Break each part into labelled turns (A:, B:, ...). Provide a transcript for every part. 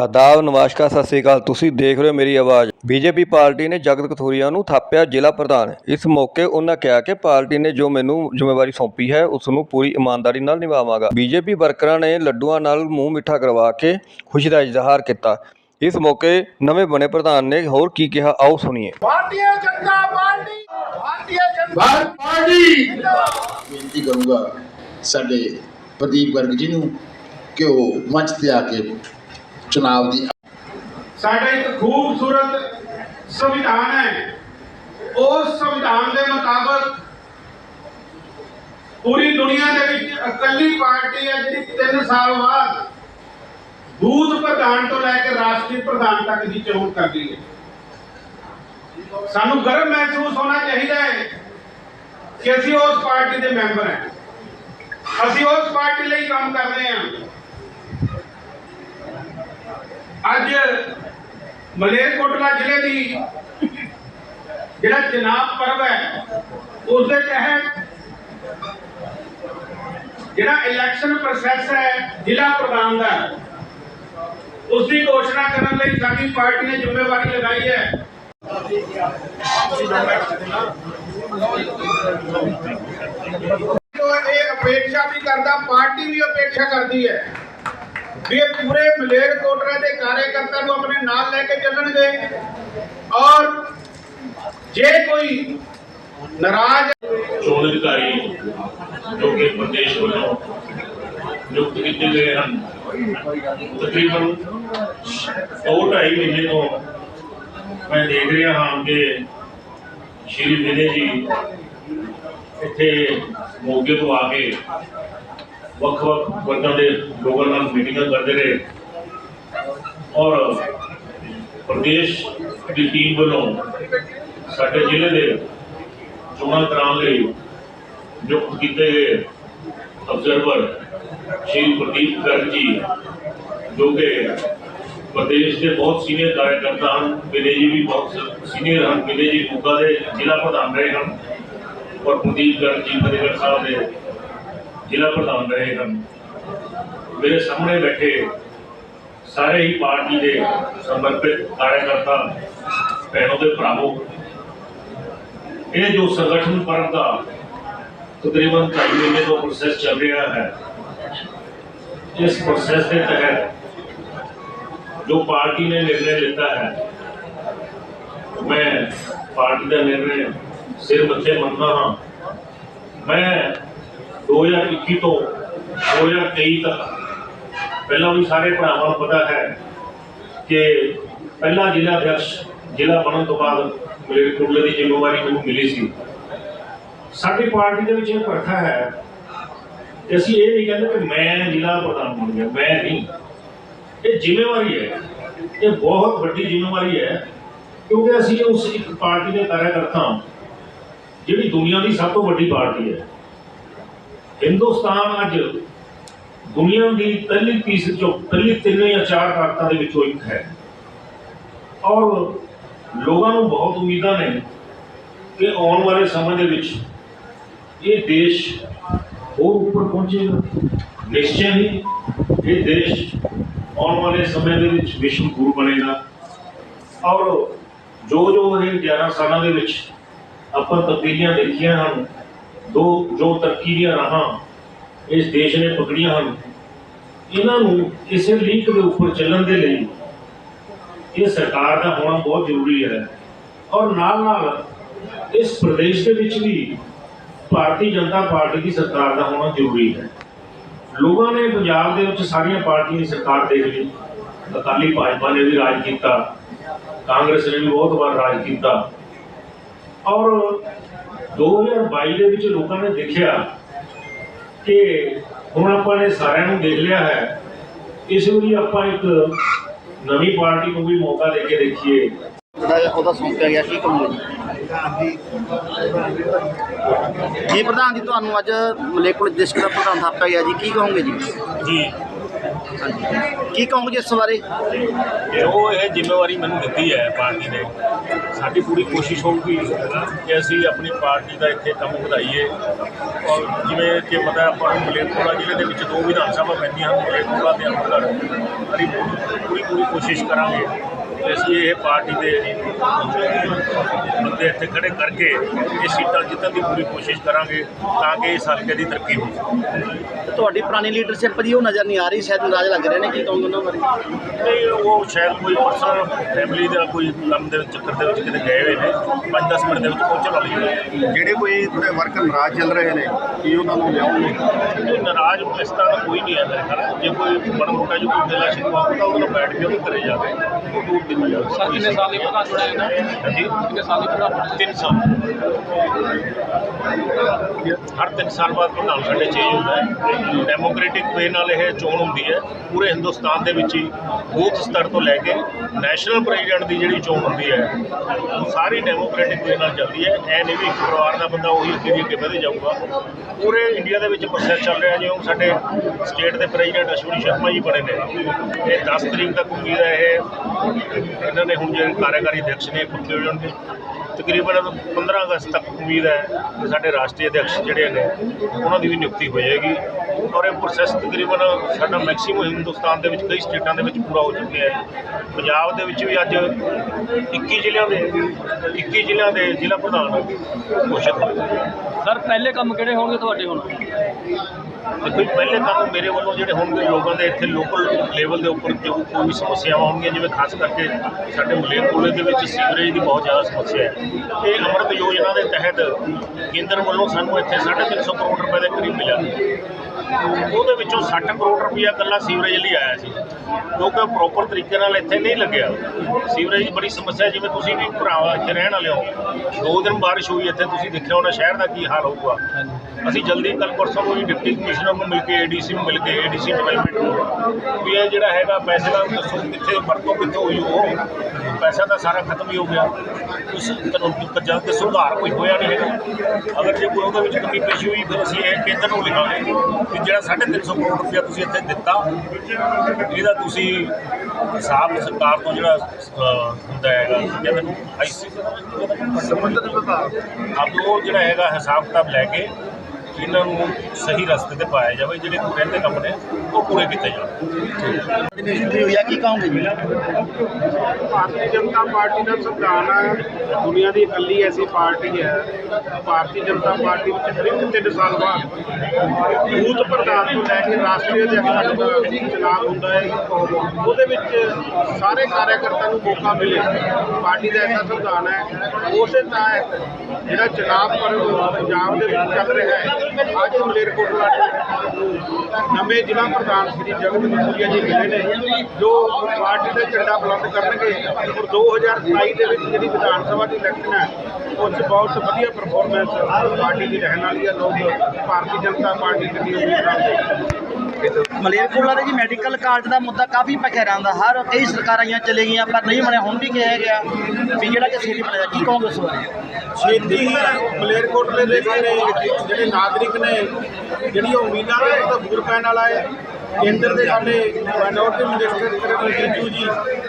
A: ਆਦਾਬ ਨਮਸਕਾਰ ਸਤਿ ਸ੍ਰੀ ਅਕਾਲ। ਤੁਸੀਂ ਦੇਖ ਰਹੇ ਹੋ ਮੇਰੀ ਆਵਾਜ਼। ਬੀਜੇਪੀ ਪਾਰਟੀ ਨੇ ਜਗਤ ਕਥੂਰੀਆ ਨੂੰ ਥਾਪਿਆ ਜ਼ਿਲ੍ਹਾ ਪ੍ਰਧਾਨ। ਇਸ ਮੌਕੇ ਉਹਨਾਂ ਕਿਹਾ ਕਿ ਪਾਰਟੀ ਨੇ ਜੋ ਮੈਨੂੰ ਜ਼ਿੰਮੇਵਾਰੀ ਸੌਂਪੀ ਹੈ ਉਸ ਨੂੰ ਪੂਰੀ ਇਮਾਨਦਾਰੀ ਨਾਲ ਨਿਭਾਵਾਂਗਾ। ਬੀਜੇਪੀ ਵਰਕਰਾਂ ਨੇ ਲੱਡੂਆਂ ਨਾਲ ਮੂੰਹ ਮਿੱਠਾ ਕਰਵਾ ਕੇ ਖੁਸ਼ੀ ਦਾ ਇਜ਼ਹਾਰ ਕੀਤਾ। ਇਸ ਮੌਕੇ ਨਵੇਂ ਬਣੇ ਪ੍ਰਧਾਨ ਨੇ ਹੋਰ ਕੀ ਕਿਹਾ ਆਓ ਸੁਣੀਏ।
B: ਭਾਰਤੀ ਜਨਤਾ ਪਾਰਟੀ! ਭਾਰਤੀ ਜਨਤਾ
C: ਭਾਰਤ ਪਾਰਟੀ!
B: ਜਿੰਦਾਬਾਦ।
C: ਬੇਨਤੀ ਕਰੂੰਗਾ ਸਾਡੇ ਪ੍ਰਦੀਪ ਗਰਗ ਜੀ ਨੂੰ ਕਿ ਉਹ ਮੰਚ ਤੇ ਆ ਕੇ ਚੁਣਾਵ ਦੀ
B: ਸਾਡਾ ਇੱਕ ਖੂਬਸੂਰਤ ਸੰਵਿਧਾਨ ਹੈ। ਉਸ ਸੰਵਿਧਾਨ ਦੇ ਮੁਤਾਬਕ ਪੂਰੀ ਦੁਨੀਆ ਦੇ ਵਿੱਚ ਇਕੱਲੀ ਪਾਰਟੀ ਹੈ ਜਿਹੜੀ 3 ਸਾਲ ਬਾਅਦ ਬੂਥ ਪ੍ਰਧਾਨ ਤੋਂ ਲੈ ਕੇ ਰਾਸ਼ਟਰੀ ਪ੍ਰਧਾਨ ਤੱਕ ਦੀ ਚੋਣ ਕਰਦੀ ਹੈ। ਸਾਨੂੰ ਗਰਵ ਮਹਿਸੂਸ ਹੋਣਾ ਚਾਹੀਦਾ ਹੈ ਕਿ ਅਸੀਂ ਉਸ ਪਾਰਟੀ ਦੇ ਮੈਂਬਰ ਹਾਂ। ਅਸੀਂ ਉਸ ਪਾਰਟੀ ਲਈ ਕੰਮ ਕਰਦੇ ਹਾਂ। ਅੱਜ ਮਲੇਰਕੋਟਲਾ ਜ਼ਿਲ੍ਹੇ ਦੀ ਜਿਹੜਾ ਜਨਾਬ ਪਰਵ ਹੈ ਉਸ ਦੇ ਤਹਿਤ ਜਿਹੜਾ ਇਲੈਕਸ਼ਨ ਪ੍ਰੋਸੈਸ ਹੈ, ਜ਼ਿਲ੍ਹਾ ਪ੍ਰਧਾਨ ਦਾ ਉਸ ਦੀ ਘੋਸ਼ਣਾ ਕਰਨ ਲਈ ਸਾਡੀ ਪਾਰਟੀ ਨੇ ਜ਼ਿੰਮੇਵਾਰੀ ਲਗਾਈ ਹੈ। ਇਹ ਅਪੇक्षा ਵੀ ਕਰਦਾ, ਪਾਰਟੀ ਵੀ ਅਪੇक्षा ਕਰਦੀ ਹੈ। ਵੀ ਇਹ ਪੂਰੇ ਮਲੇਰਕੋਟਲਾ ਦੇ ਕਾਰਜਕਰਤਾ ਨੂੰ ਆਪਣੇ ਨਾਲ ਲੈ ਕੇ ਚੱਲਣਗੇ। ਔਰ ਜੇ ਕੋਈ ਨਾਰਾਜ਼
D: ਚੋਣ ਅਧਿਕਾਰੀ ਜੋ ਕਿ ਪ੍ਰਦੇਸ਼ ਵੱਲੋਂ ਨਿਯੁਕਤ ਕੀਤੇ ਗਏ ਹਨ, ਤਕਰੀਬਨ ਦੋ ਢਾਈ ਮਹੀਨੇ ਤੋਂ ਮੈਂ ਦੇਖ ਰਿਹਾ ਹਾਂ ਕਿ ਸ਼੍ਰੀ ਵਿਨੇ ਜੀ ਇੱਥੇ ਮੋਗੇ ਤੋਂ ਆ ਕੇ ਵੱਖ-ਵੱਖ ਵਰਗਾਂ ਦੇ ਲੋਕਾਂ ਨਾਲ ਮੀਟਿੰਗਾਂ ਕਰਦੇ ਰਹੇ। ਔਰ ਪ੍ਰਦੇਸ਼ ਦੀ ਟੀਮ ਵੱਲੋਂ ਸਾਡੇ ਜ਼ਿਲ੍ਹੇ ਦੇ ਚੋਣਾਂ ਕਰਾਉਣ ਲਈ ਨਿਯੁਕਤ ਕੀਤੇ ਗਏ ਅਬਜ਼ਰਵਰ ਸ਼੍ਰੀ ਪ੍ਰਦੀਪ ਗਰਗ ਜੀ, ਜੋ ਕਿ ਪ੍ਰਦੇਸ਼ ਦੇ ਬਹੁਤ ਸੀਨੀਅਰ ਕਾਰਜਕਰਤਾ ਹਨ ਵਿਨੇ ਜੀ ਵੀ ਬਹੁਤ ਸੀਨੀਅਰ ਹਨ ਮੇਰੇ ਜੀ ਮੋਗਾ ਦੇ ਜ਼ਿਲ੍ਹਾ ਪ੍ਰਧਾਨ ਰਹੇ ਹਨ। ਔਰ ਪ੍ਰਦੀਪ ਗਰਗ ਜੀ ਫਤਿਹਗੜ੍ਹ ਸਾਹਿਬ ਦੇ ਜ਼ਿਲ੍ਹਾ ਪ੍ਰਧਾਨ ਰਹੇ ਹਨ ਮੇਰੇ ਸਾਹਮਣੇ ਬੈਠੇ ਸਾਰੇ ਹੀ ਪਾਰਟੀ ਦੇ ਸਮਰਪਿਤ ਕਾਰਜਕਰਤਾ ਭੈਣੋ ਦੇ ਭਰਾਵੋ ਇਹ ਜੋ ਸੰਗਠਨ ਪਰਮ ਦਾ ਤਕਰੀਬਨ ਢਾਈ ਮਹੀਨੇ ਤੋਂ ਪ੍ਰੋਸੈਸ ਚੱਲ ਰਿਹਾ ਹੈ ਇਸ ਪ੍ਰੋਸੈਸ ਦੇ ਤਹਿਤ ਜੋ ਪਾਰਟੀ ਨੇ ਨਿਰਣय ਲਿੱਤਾ ਹੈ ਮੈਂ ਪਾਰਟੀ ਦਾ ਨਿਰਣय ਸਿਰ ਮੱਥੇ ਮੰਨਦਾ ਹਾਂ ਮੈਂ 2021 ਤੋਂ 2023 ਤੱਕ ਪਹਿਲਾਂ ਵੀ ਸਾਰੇ ਭਰਾਵਾਂ ਨੂੰ ਪਤਾ ਹੈ ਕਿ ਪਹਿਲਾ ਜ਼ਿਲ੍ਹਾ ਅਧਿਕਸ਼ ਜ਼ਿਲ੍ਹਾ ਬਣਨ ਤੋਂ ਬਾਅਦ ਮਲੇਰਕੋਟਲੇ ਦੀ ਜ਼ਿੰਮੇਵਾਰੀ ਮੈਨੂੰ ਮਿਲੀ ਸੀ। ਸਾਡੀ ਪਾਰਟੀ ਦੇ ਵਿੱਚ ਇਹ ਪ੍ਰਥਾ ਹੈ ਕਿ ਅਸੀਂ ਇਹ ਨਹੀਂ ਕਹਿੰਦੇ ਕਿ ਮੈਂ ਜ਼ਿਲ੍ਹਾ ਪ੍ਰਧਾਨ ਬਣ ਗਿਆ, ਮੈਂ ਨਹੀਂ। ਇਹ ਜ਼ਿੰਮੇਵਾਰੀ ਹੈ। ਇਹ ਬਹੁਤ ਵੱਡੀ ਜ਼ਿੰਮੇਵਾਰੀ ਹੈ ਕਿਉਂਕਿ ਅਸੀਂ ਉਸ ਇੱਕ ਪਾਰਟੀ ਦੇ ਕਾਰਜਕਰਤਾ ਹਾਂ, ਜਿਹੜੀ ਦੁਨੀਆ ਦੀ ਸਭ ਤੋਂ ਵੱਡੀ ਪਾਰਟੀ ਹੈ। ਹਿੰਦੁਸਤਾਨ ਅੱਜ ਦੁਨੀਆ ਦੀ ਪਹਿਲੀ ਤੀਸਰੀ ਚੋਂ ਪਹਿਲੀ ਤਿੰਨ ਜਾਂ ਚਾਰ ਤਾਕਤਾਂ ਦੇ ਵਿੱਚੋਂ ਇੱਕ ਹੈ। ਔਰ ਲੋਕਾਂ ਨੂੰ ਬਹੁਤ ਉਮੀਦਾਂ ਨੇ ਕਿ ਆਉਣ ਵਾਲੇ ਸਮੇਂ ਦੇ ਵਿੱਚ ਇਹ ਦੇਸ਼ ਹੋਰ ਉੱਪਰ ਪਹੁੰਚੇਗਾ। ਨਿਸ਼ਚੈ ਹੀ ਇਹ ਦੇਸ਼ ਆਉਣ ਵਾਲੇ ਸਮੇਂ ਦੇ ਵਿੱਚ ਵਿਸ਼ਵ ਗੁਰੂ ਬਣੇਗਾ। ਔਰ ਜੋ ਜੋ ਇਹ 11 ਸਾਲਾਂ ਦੇ ਵਿੱਚ ਆਪਾਂ ਤਬਦੀਲੀਆਂ ਦੇਖੀਆਂ ਹਨ ਦੋ ਜੋ ਤਰੱਕੀ ਦੀਆਂ ਰਾਹਾਂ ਇਸ ਦੇਸ਼ ਨੇ ਪਕੜੀਆਂ ਹਨ, ਇਹਨਾਂ ਨੂੰ ਇਸੇ ਲੀਕ ਦੇ ਉੱਪਰ ਚੱਲਣ ਦੇ ਲਈ ਇਹ ਸਰਕਾਰ ਦਾ ਹੋਣਾ ਬਹੁਤ ਜ਼ਰੂਰੀ ਹੈ ਔਰ ਨਾਲ ਨਾਲ ਇਸ ਪ੍ਰਦੇਸ਼ ਦੇ ਵਿੱਚ ਵੀ ਭਾਰਤੀ ਜਨਤਾ ਪਾਰਟੀ ਦੀ ਸਰਕਾਰ ਦਾ ਹੋਣਾ ਜ਼ਰੂਰੀ ਹੈ। ਲੋਕਾਂ ਨੇ ਪੰਜਾਬ ਦੇ ਵਿੱਚ ਸਾਰੀਆਂ ਪਾਰਟੀਆਂ ਦੀ ਸਰਕਾਰ ਦੇਖ ਲਈ, ਅਕਾਲੀ ਭਾਜਪਾ ਨੇ ਵੀ ਰਾਜ ਕੀਤਾ, ਕਾਂਗਰਸ ਨੇ ਵੀ ਬਹੁਤ ਵਾਰ ਰਾਜ ਕੀਤਾ ਔਰ 2022 ਦੇ ਵਿੱਚ ਲੋਕਾਂ ਨੇ ਦੇਖਿਆ ਕਿ ਹੁਣ ਆਪਾਂ ਨੇ ਸਾਰਿਆਂ ਨੂੰ ਦੇਖ ਲਿਆ ਹੈ ਇਸ ਲਈ ਆਪਾਂ ਇੱਕ ਨਵੀਂ ਪਾਰਟੀ ਨੂੰ ਵੀ ਮੌਕਾ ਦੇ ਕੇ ਦੇਖੀਏ।
E: ਉਹਦਾ ਸੌਂਪਿਆ ਗਿਆ ਕੀ ਕਹੋਗੇ ਜੀ ਜੀ ਪ੍ਰਧਾਨ ਜੀ ਤੁਹਾਨੂੰ ਅੱਜ ਮਲੇਕੁਲ ਡਿਸਟ੍ਰਿਕਟ ਦਾ ਪ੍ਰਧਾਨ ਥਾਪਿਆ ਗਿਆ ਜੀ। ਕੀ ਕਹੋਗੇ ਜੀ?
F: ਜੀ
E: ਕੀ ਕਹੋਗੇ ਇਸ ਬਾਰੇ?
D: ਜੋ ਇਹ ਜ਼ਿੰਮੇਵਾਰੀ ਮੈਨੂੰ ਦਿੱਤੀ ਹੈ ਪਾਰਟੀ ਨੇ। ਸਾਡੀ ਪੂਰੀ ਕੋਸ਼ਿਸ਼ ਹੋਊਗੀ ਕਿ ਅਸੀਂ ਆਪਣੀ ਪਾਰਟੀ ਦਾ ਇੱਥੇ ਕੰਮ ਵਧਾਈਏ। ਔਰ ਜਿਵੇਂ ਕਿ ਪਤਾ ਆਪਾਂ ਨੂੰ ਮਲੇਰਕੋਟਲਾ ਜ਼ਿਲ੍ਹੇ ਦੇ ਵਿੱਚ ਦੋ ਵਿਧਾਨ ਸਭਾ ਪੈਂਦੀਆਂ ਹਨ, ਮਲੇਰਕੋਟਲਾ ਤੇ ਅੰਮ੍ਰਿਤਸਰ। ਅਸੀਂ ਪੂਰੀ ਪੂਰੀ ਕੋਸ਼ਿਸ਼ ਕਰਾਂਗੇ। ਅਸੀਂ ਇਹ ਪਾਰਟੀ ਦੇ ਬੰਦੇ ਇੱਥੇ ਖੜੇ ਕਰਕੇ ਇਹ ਸੀਟਾਂ ਜਿੱਤਣ ਦੀ ਪੂਰੀ ਕੋਸ਼ਿਸ਼ ਕਰਾਂਗੇ ਤਾਂ ਕਿ ਇਸ ਹਲਕੇ ਦੀ ਤਰੱਕੀ ਹੋ ਸਕੇ
E: ਤੁਹਾਡੀ ਪੁਰਾਣੀ ਲੀਡਰਸ਼ਿਪ ਦੀ ਉਹ ਨਜ਼ਰ ਨਹੀਂ ਆ ਰਹੀ? ਸ਼ਾਇਦ ਨਾਰਾਜ਼ ਲੱਗ ਰਹੇ ਨੇ ਕੀ ਕਹੋਗੇ ਉਹਨਾਂ ਬਾਰੇ?
D: ਨਹੀਂ ਉਹ ਸ਼ਾਇਦ ਕੋਈ ਪਰਸਨਲ ਫੈਮਿਲੀ ਦਾ ਕੋਈ ਕੰਮ ਦੇ ਚੱਕਰ ਦੇ ਵਿੱਚ ਕਿਤੇ ਗਏ ਹੋਏ ਨੇ 5-10 ਮਿੰਟ ਦੇ ਵਿੱਚ ਪਹੁੰਚਣ ਵਾਲੀ ਹੈ
F: ਜਿਹੜੇ ਕੋਈ ਤੁਹਾਡੇ ਵਰਕਰ ਨਾਰਾਜ਼ ਚੱਲ ਰਹੇ ਨੇ ਕੀ ਉਹਨਾਂ ਨੂੰ ਲਿਆਉਣਗੇ?
D: ਇਹ ਨਾਰਾਜ਼ ਇਸ ਤਰ੍ਹਾਂ ਦਾ ਕੋਈ ਨਹੀਂ ਹੈ ਮੇਰੇ ਖਿਆਲ ਜੇ ਕੋਈ ਬੜਾ ਮੋਟਾ ਜੋ ਕੋਈ ਮੇਲਾ ਹੋਊਗਾ ਉਹਦੇ ਨਾਲ ਬੈਠ ਕੇ ਉਹਦੇ ਘਰੇ ਜਾ ਕੇ ਉਹ ਦੂਰ ਜਾਵੇ ਸਰ ਕਿੰਨੇ ਸਾਲ ਦੀ ਪ੍ਰਧਾਨ ਚੁਣਿਆ ਇਹਨਾਂ? ਹਾਂਜੀ। ਕਿੰਨੇ ਸਾਲ ਦੀ ਪ੍ਰਧਾਨ ਤਿੰਨ ਸਾਲ। ਹਰ ਤਿੰਨ ਸਾਲ ਬਾਅਦ ਪ੍ਰਧਾਨ ਸਾਡੇ ਚੇਂਜ ਹੁੰਦਾ ਹੈ। ਡੈਮੋਕ੍ਰੈਟਿਕ ਵੇ ਨਾਲ ਇਹ ਚੋਣ ਹੁੰਦੀ ਹੈ। ਪੂਰੇ ਹਿੰਦੁਸਤਾਨ ਦੇ ਵਿੱਚ ਹੀ ਬੂਥ ਸਤਰ ਤੋਂ ਲੈ ਕੇ ਨੈਸ਼ਨਲ ਪ੍ਰੈਜ਼ੀਡੈਂਟ ਦੀ ਜਿਹੜੀ ਚੋਣ ਹੁੰਦੀ ਹੈ ਉਹ ਸਾਰੀ ਡੈਮੋਕ੍ਰੈਟਿਕ ਵੇ ਨਾਲ ਚੱਲਦੀ ਹੈ। ਐ ਨਹੀਂ ਵੀ ਇੱਕ ਪਰਿਵਾਰ ਦਾ ਬੰਦਾ ਉਹੀ ਅੱਗੇ ਦੀ ਅੱਗੇ ਵਧੇ ਜਾਊਗਾ। ਪੂਰੇ ਇੰਡੀਆ ਦੇ ਵਿੱਚ ਪ੍ਰੋਸੈਸ ਚੱਲ ਰਿਹਾ ਜਿਵੇਂ ਸਾਡੇ ਸਟੇਟ ਦੇ ਪ੍ਰੈਜ਼ੀਡੈਂਟ ਅਸ਼ਵਨੀ ਸ਼ਰਮਾ ਜੀ ਬਣੇ ਨੇ। ਇਹ 10 ਤਰੀਕ ਤੱਕ ਉਮੀਦ ਹੈ ਇਹ ਇਹਨਾਂ ਨੇ ਹੁਣ ਜਿਹੜੇ ਕਾਰਜਕਾਰੀ ਅਧਿਕਸ਼ ਨੇ ਪੱਕੇ ਹੋ ਜਾਣਗੇ। ਤਕਰੀਬਨ 15 ਅਗਸਤ ਤੱਕ ਉਮੀਦ ਹੈ ਕਿ ਸਾਡੇ ਰਾਸ਼ਟਰੀ ਅਧਿਕਸ਼ ਜਿਹੜੇ ਨੇ ਉਹਨਾਂ ਦੀ ਵੀ ਨਿਯੁਕਤੀ ਹੋ ਜਾਏਗੀ। ਔਰ ਇਹ ਪ੍ਰੋਸੈਸ ਤਕਰੀਬਨ ਸਾਡਾ ਮੈਕਸਿਮਮ ਹਿੰਦੁਸਤਾਨ ਦੇ ਵਿੱਚ ਕਈ ਸਟੇਟਾਂ ਦੇ ਵਿੱਚ ਪੂਰਾ ਹੋ ਚੁੱਕਿਆ ਹੈ। ਪੰਜਾਬ ਦੇ ਵਿੱਚ ਵੀ ਅੱਜ 21 ਜ਼ਿਲ੍ਹਿਆਂ ਦੇ 21 ਜ਼ਿਲ੍ਹਿਆਂ ਦੇ ਜ਼ਿਲ੍ਹਾ ਪ੍ਰਧਾਨ ਘੋਸ਼ਿਤ ਹੋਏ
G: ਸਰ ਪਹਿਲੇ ਕੰਮ ਕਿਹੜੇ ਹੋਣਗੇ ਤੁਹਾਡੇ ਹੁਣ?
D: ਦੇਖੋ ਪਹਿਲੇ ਤਾਂ ਮੇਰੇ ਵੱਲੋਂ ਜਿਹੜੇ ਹੋਣਗੇ ਲੋਕਾਂ ਦੇ, ਇੱਥੇ ਲੋਕਲ ਲੈਵਲ ਦੇ ਉੱਪਰ ਜੋ ਕੋਈ ਵੀ ਸਮੱਸਿਆਵਾਂ ਹੋਣਗੀਆਂ, ਜਿਵੇਂ ਖਾਸ ਕਰਕੇ ਸਾਡੇ ਮਲੇਰਕੋਲੇ ਦੇ ਵਿੱਚ ਸੀਵਰੇਜ ਦੀ ਬਹੁਤ ਜ਼ਿਆਦਾ ਸਮੱਸਿਆ ਹੈ। ਇਹ ਅੰਮ੍ਰਿਤ ਯੋਜਨਾ ਦੇ ਤਹਿਤ ਕੇਂਦਰ ਵੱਲੋਂ ਸਾਨੂੰ ਇੱਥੇ 350 ਕਰੋੜ ਰੁਪਏ ਦੇ ਕਰੀਬ ਮਿਲਿਆ। ਉਹਦੇ ਵਿੱਚੋਂ 60 ਕਰੋੜ ਰੁਪਇਆ ਇਕੱਲਾ ਸੀਵਰੇਜ ਲਈ ਆਇਆ ਸੀ। ਕਿਉਂਕਿ ਪ੍ਰੋਪਰ ਤਰੀਕੇ ਨਾਲ ਇੱਥੇ ਨਹੀਂ ਲੱਗਿਆ। ਸੀਵਰੇਜ ਦੀ ਬੜੀ ਸਮੱਸਿਆ ਜਿਵੇਂ ਤੁਸੀਂ ਵੀ ਭਰਾਵਾ ਇੱਥੇ ਰਹਿਣ ਵਾਲੇ ਹੋ। ਦੋ ਦਿਨ ਬਾਰਿਸ਼ ਹੋਈ, ਇੱਥੇ ਤੁਸੀਂ ਦੇਖਿਆ ਹੋਣਾ ਸ਼ਹਿਰ ਦਾ ਕੀ ਹਾਲ ਹੋਊਗਾ। ਅਸੀਂ ਜਲਦੀ ਕੱਲ ਪਰਸੋਂ ਨੂੰ ਹੀ ਡਿਪਟੀ ਕਮਿਸ਼ਨਰ ਨੂੰ ਮਿਲ ਕੇ ਏਡੀਸੀ ਨੂੰ ਮਿਲ ਕੇ ਏਡੀਸੀ ਡਿਵੈਲਪਮੈਂਟ ਨੂੰ ਵੀ ਇਹ ਜਿਹੜਾ ਹੈਗਾ ਪੈਸੇ ਦਾ ਦੱਸੋ ਕਿੱਥੇ ਵਰਤੋਂ ਕਿੱਥੇ ਹੋਈ ਉਹ। ਪੈਸਾ ਤਾਂ ਸਾਰਾ ਖਤਮ ਹੀ ਹੋ ਗਿਆ। ਉਸ ਕਾਨੂੰਨ ਜਦ ਤੇ ਸੁਧਾਰ ਕੋਈ ਹੋਇਆ ਨਹੀਂ ਹੈਗਾ। ਅਗਰ ਜੇ ਕੋਈ ਉਹਦੇ ਵਿੱਚ ਕਮੀ ਪੇਸ਼ੀ ਹੋਈ ਫਿਰ ਅਸੀਂ ਇਹ ਕੇਂਦਰ ਨੂੰ ਲਿਖਾਂਗੇ ਕਿ ਜਿਹੜਾ 350 ਕਰੋੜ ਰੁਪਇਆ ਤੁਸੀਂ ਇੱਥੇ ਦਿੱਤਾ ਇਹਦਾ ਤੁਸੀਂ ਹਿਸਾਬ ਸਰਕਾਰ ਤੋਂ ਜਿਹੜਾ ਹੁੰਦਾ ਹੈਗਾ ਕਹਿੰਦੇ ਨੂੰ ਆਈਸੀ ਸੰਬੰਧਿਤ ਵਿਭਾਗ। ਆਪ ਉਹ ਜਿਹੜਾ ਹੈਗਾ ਹਿਸਾਬ ਕਿਤਾਬ ਲੈ ਕੇ ਇਹਨਾਂ ਨੂੰ ਸਹੀ ਰਸਤੇ ਤੇ ਪਾਇਆ ਜਾਵੇ ਜਿਹੜੇ ਕੋਈ ਰਹਿੰਦੇ ਕੰਮ ਨੇ ਉਹ ਪੂਰੇ ਕੀਤੇ ਜਾਣ।
E: ਨਿਯੁਕਤੀ ਹੋਈ ਆ ਕੀ ਕਹੋਗੇ ਜੀ?
B: ਭਾਰਤੀ ਜਨਤਾ ਪਾਰਟੀ ਦਾ ਸੰਵਿਧਾਨ ਹੈ ਦੁਨੀਆ ਦੀ ਇਕੱਲੀ ਐਸੀ ਪਾਰਟੀ ਹੈ ਭਾਰਤੀ ਜਨਤਾ ਪਾਰਟੀ ਵਿੱਚ ਹਰ ਇੱਕ ਤਿੰਨ ਸਾਲ ਬਾਅਦ ਬੂਥ ਪ੍ਰਧਾਨ ਤੋਂ ਲੈ ਕੇ ਰਾਸ਼ਟਰੀ ਅਧਿਕਸ਼ ਤੱਕ ਦਾ ਚੁਣਾਵ ਹੁੰਦਾ ਹੈ। ਉਹਦੇ ਵਿੱਚ ਸਾਰੇ ਕਾਰਜਕਰਤਾ ਨੂੰ ਮੌਕਾ ਮਿਲੇ। ਪਾਰਟੀ ਦਾ ਐਸਾ ਸੰਵਿਧਾਨ ਹੈ ਉਸੇ ਤਹਿਤ ਜਿਹੜਾ ਚੁਣਾਵ ਪਰਵ ਪੰਜਾਬ ਦੇ ਵਿੱਚ ਚੱਲ ਰਿਹਾ ਹੈ ਅੱਜ ਮਲੇਰਕੋਟਲਾ ਨਵੇਂ ਜ਼ਿਲ੍ਹਾ ਪ੍ਰਧਾਨ ਸ੍ਰੀ ਜਗਤ ਮਸੂਰੀਆ ਜੀ ਮਿਲੇ ਨੇ, ਜੋ ਪਾਰਟੀ ਦਾ ਝੰਡਾ ਬੁਲੰਦ ਕਰਨਗੇ ਔਰ 2027 ਦੇ ਵਿੱਚ ਜਿਹੜੀ ਵਿਧਾਨ ਸਭਾ ਦੀ ਇਲੈਕਸ਼ਨ ਹੈ ਉਹ 'ਚ ਬਹੁਤ ਵਧੀਆ ਪਰਫਾਰਮੈਂਸ ਪਾਰਟੀ ਦੀ ਰਹਿਣ ਵਾਲੀ ਹੈ, ਲੋਕ, ਭਾਰਤੀ ਜਨਤਾ ਪਾਰਟੀ ਦੀ ਉਮੀਦ ਕਰਦੇ
E: ਮਲੇਰਕੋਟਲਾ ਦੇ ਜੀ ਮੈਡੀਕਲ ਕਾਲਜ ਦਾ ਮੁੱਦਾ ਕਾਫੀ ਭਖਿਆ ਰਹਿੰਦਾ ਹਰ ਕਈ ਸਰਕਾਰਾਂ ਆਈਆਂ, ਚਲੇ ਗਈਆਂ, ਪਰ ਨਹੀਂ ਬਣਿਆ। ਹੁਣ ਵੀ ਕਿਹਾ ਗਿਆ ਵੀ ਜਿਹੜਾ ਕਿ ਛੇਤੀ ਬਣਿਆ। ਕੀ ਕਹੋਗੇ ਇਸ ਬਾਰੇ?
B: ਛੇਤੀ ਹੀ ਮਲੇਰਕੋਟਲੇ ਦੇ ਜਿਹੜੇ ਨਾਗਰਿਕ ਨੇ, ਜਿਹੜੀ ਉਮੀਦਾਂ ਨੇ, ਉਹ ਤਾਂ ਬੂਰ ਪੈਣ ਵਾਲਾ ਹੈ। ਕੇਂਦਰ ਦੇ ਸਾਡੇ ਮਾਈਨੋਰਟੀ ਮਿਨਿਸਟਰ ਕਰਨ ਜੀਜੂ ਜੀ,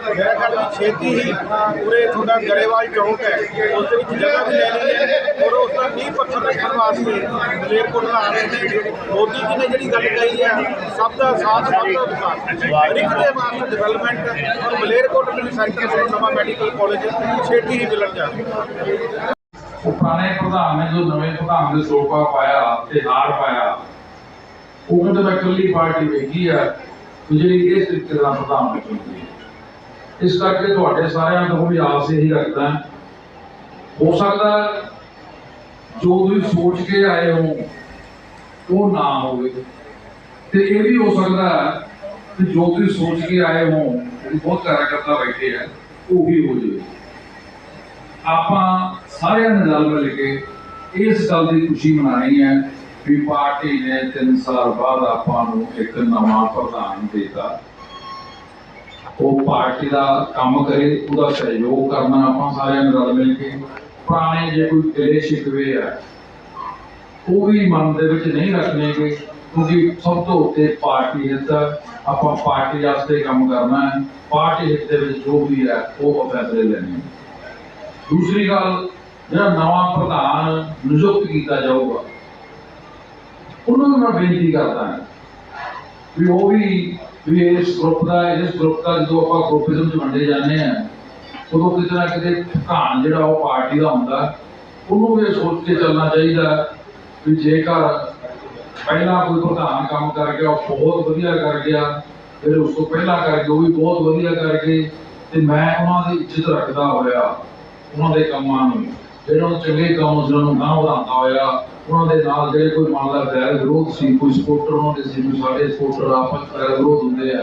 B: ਮੇਰਾ ਖਿਆਲ ਵੀ ਛੇਤੀ ਹੀ ਪੂਰੇ ਤੁਹਾਡਾ ਗਰੇਵਾਲ ਚੌਂਕ ਹੈ, ਉਸ ਦੇ ਵਿੱਚ ਜਗ੍ਹਾ ਵੀ ਲੈ ਲਈ ਹੈ ਔਰ ਉਸ ਦਾ 20 ਪੱਖੀ ਰੱਖਣ ਵਾਸਤੇ ਮਲੇਰਕੋਟਲਾ ਆ ਰਹੇ ਨੇ। ਮੋਦੀ ਜੀ ਨੇ ਜਿਹੜੀ ਗੱਲ ਕਹੀ ਹੈ, ਸਭ ਦਾ ਸਾਥ, ਸਭ ਦਾ ਵਿਕਾਸ। ਹਰ ਇੱਕ ਦੇ ਵਾਸਤੇ ਡਿਵੈਲਪਮੈਂਟ ਔਰ ਮਲੇਰਕੋਟਲੇ ਦੇ ਸੈਂਟਰ ਸੇ ਨਵਾਂ ਮੈਡੀਕਲ ਕਾਲਜ ਛੇਤੀ ਹੀ ਮਿਲਣ ਜਾ ਰਿਹਾ।
H: ਪੁਰਾਣੇ ਪ੍ਰਧਾਨ ਨੇ ਜੋ ਨਵੇਂ ਪ੍ਰਧਾਨ ਦੇ ਸੋਪਾ ਪਾਇਆ ਤੇ ਹਾਰ ਪਾਇਆ ਉਹ ਕਹਿੰਦੇ ਮੈਂ ਇਕੱਲੀ ਪਾਰਟੀ ਵੇਖੀ ਆ ਜਿਹੜੀ ਇਸ ਤਰੀਕੇ ਦਾ ਪ੍ਰਧਾਨ ਬਚੂਗੀ ਇਸ ਕਰਕੇ ਤੁਹਾਡੇ ਸਾਰਿਆਂ ਤੋਂ ਵੀ ਆਸ ਇਹੀ ਰੱਖਦਾ। ਹੋ ਸਕਦਾ ਜੋ ਤੁਸੀਂ ਸੋਚ ਕੇ ਆਏ ਹੋ, ਉਹ ਨਾ ਹੋਵੇ। ਤੇ ਇਹ ਵੀ ਹੋ ਸਕਦਾ ਕਿ ਜੋ ਤੁਸੀਂ ਸੋਚ ਕੇ ਆਏ ਹੋ, ਜਿਹੜੀ ਬਹੁਤ ਕਾਰਜਕਰਤਾ ਬੈਠੇ ਆ, ਉਹ ਵੀ ਹੋ ਜਾਵੇ। ਆਪਾਂ ਸਾਰਿਆਂ ਨੇ ਰਲ ਮਿਲ ਕੇ ਇਸ ਗੱਲ ਦੀ ਖੁਸ਼ੀ ਮਨਾਣੀ ਹੈ। ਵੀ ਪਾਰਟੀ ਨੇ 3 ਸਾਲ ਬਾਅਦ ਆਪਾਂ ਨੂੰ ਇੱਕ ਨਵਾਂ ਪ੍ਰਧਾਨ ਦਿੱਤਾ। ਉਹ ਪਾਰਟੀ ਦਾ ਕੰਮ ਕਰੇ, ਉਹਦਾ ਸਹਿਯੋਗ ਕਰਨਾ ਆਪਾਂ ਸਾਰਿਆਂ ਨੇ ਰਲ ਮਿਲ ਕੇ। ਪੁਰਾਣੇ ਜੇ ਕੋਈ ਗਿਲੇ ਸ਼ਿਕਵੇ ਆ, ਉਹ ਵੀ ਮਨ ਦੇ ਵਿੱਚ ਨਹੀਂ ਰੱਖਣੇ ਕਿ ਕਿਉਂਕਿ ਸਭ ਤੋਂ ਉੱਤੇ ਪਾਰਟੀ ਹਿੱਤ ਆਪਾਂ ਪਾਰਟੀ ਵਾਸਤੇ ਕੰਮ ਕਰਨਾ ਹੈ। ਪਾਰਟੀ ਹਿੱਤ ਦੇ ਵਿੱਚ ਜੋ ਵੀ ਹੈ, ਉਹ ਆਪਾਂ ਫੈਸਲੇ ਲੈਣੇ ਦੂਸਰੀ ਗੱਲ, ਜਿਹੜਾ ਨਵਾਂ ਪ੍ਰਧਾਨ ਨਿਯੁਕਤ ਕੀਤਾ ਜਾਊਗਾ ਉਹਨੂੰ ਵੀ ਮੈਂ ਬੇਨਤੀ ਕਰਦਾ ਹਾਂ ਵੀ ਉਹ ਵੀ ਵੀ ਇਸ ਗਰੁੱਪ ਦਾ, ਇਸ ਗਰੁੱਪ ਦਾ ਜਦੋਂ ਆਪਾਂ ਗਰੁੱਪਿਜ਼ਮ ਚ ਵੰਡੇ ਜਾਂਦੇ ਆ ਉਦੋਂ ਕਿਤੇ ਨਾ ਕਿਤੇ ਧਾਨ ਜਿਹੜਾ ਉਹ ਪਾਰਟੀ ਦਾ ਹੁੰਦਾ, ਉਹਨੂੰ ਵੀ ਇਹ ਸੋਚ ਕੇ ਚੱਲਣਾ ਚਾਹੀਦਾ ਵੀ ਜੇਕਰ ਪਹਿਲਾਂ ਕੋਈ ਪ੍ਰਧਾਨ ਕੰਮ ਕਰ ਗਿਆ, ਉਹ ਬਹੁਤ ਵਧੀਆ ਕਰ ਗਿਆ, ਫਿਰ ਉਸ ਤੋਂ ਪਹਿਲਾਂ ਕਰਕੇ ਉਹ ਵੀ ਬਹੁਤ ਵਧੀਆ ਕਰਕੇ ਗਏ, ਤੇ ਮੈਂ ਉਹਨਾਂ ਦੀ ਇੱਜ਼ਤ ਰੱਖਦਾ ਹੋਇਆ, ਉਹਨਾਂ ਦੇ ਕੰਮਾਂ ਨੂੰ, ਜਿਹੜੇ ਉਹ ਚੰਗੇ ਕੰਮ ਉਸ ਨੂੰ ਨਾ ਵਧਾਉਂਦਾ ਹੋਇਆ ਉਹਨਾਂ ਦੇ ਨਾਲ ਜਿਹੜੇ ਕੋਈ ਮੰਨ ਲਾ ਵੈਰ ਵਿਰੋਧ ਸੀ, ਕੋਈ ਸਪੋਰਟਰ ਉਹਨਾਂ ਦੇ ਸੀ, ਕੋਈ ਸਾਡੇ ਸਪੋਰਟਰ ਆਪਸ ਵਿੱਚ ਵੈਰ ਵਿਰੋਧ ਹੁੰਦੇ ਆ,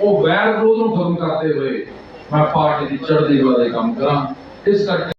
H: ਉਹ ਵੈਰ ਵਿਰੋਧ ਨੂੰ ਖਤਮ ਕਰਦੇ ਹੋਏ ਮੈਂ ਪਾਰਟੀ ਦੀ ਚੜ੍ਹਦੀ ਕਲਾ ਕੰਮ ਕਰਾਂ। ਇਸ ਕਰਕੇ